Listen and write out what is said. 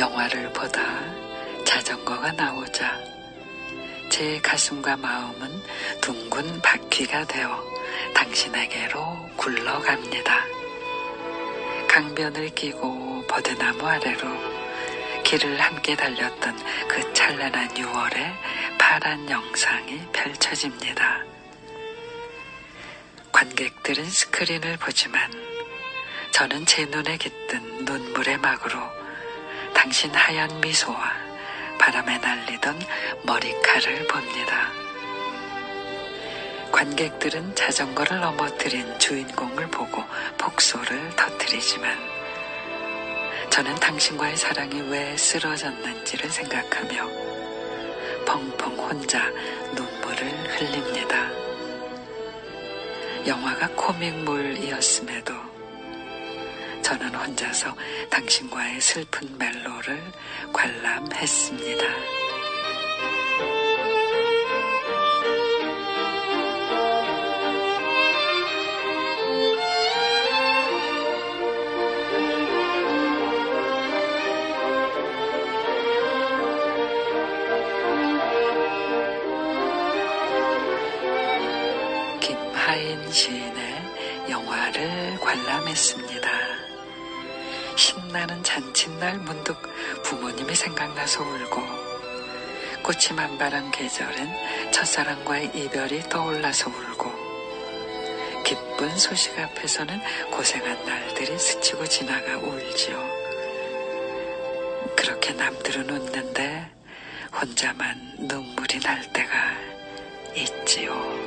영화를 보다 자전거가 나오자 제 가슴과 마음은 둥근 바퀴가 되어 당신에게로 굴러갑니다. 강변을 끼고 버드나무 아래로 길을 함께 달렸던 그 찬란한 6월의 파란 영상이 펼쳐집니다. 관객들은 스크린을 보지만 저는 제 눈에 깃든 눈물의 막으로 당신 하얀 미소와 바람에 날리던 머리칼을 봅니다. 관객들은 자전거를 넘어뜨린 주인공을 보고 복소를 터뜨리지만 저는 당신과의 사랑이 왜 쓰러졌는지를 생각하며 펑펑 혼자 눈물을 흘립니다. 영화가 코믹물이었음에도 저는 혼자서 당신과의 슬픈 멜로를 관람했습니다. 김하인 시인의 영화를 관람했습니다. 신나는 잔칫날 문득 부모님이 생각나서 울고 꽃이 만발한 계절엔 첫사랑과의 이별이 떠올라서 울고 기쁜 소식 앞에서는 고생한 날들이 스치고 지나가 울지요. 그렇게 남들은 웃는데 혼자만 눈물이 날 때가 있지요.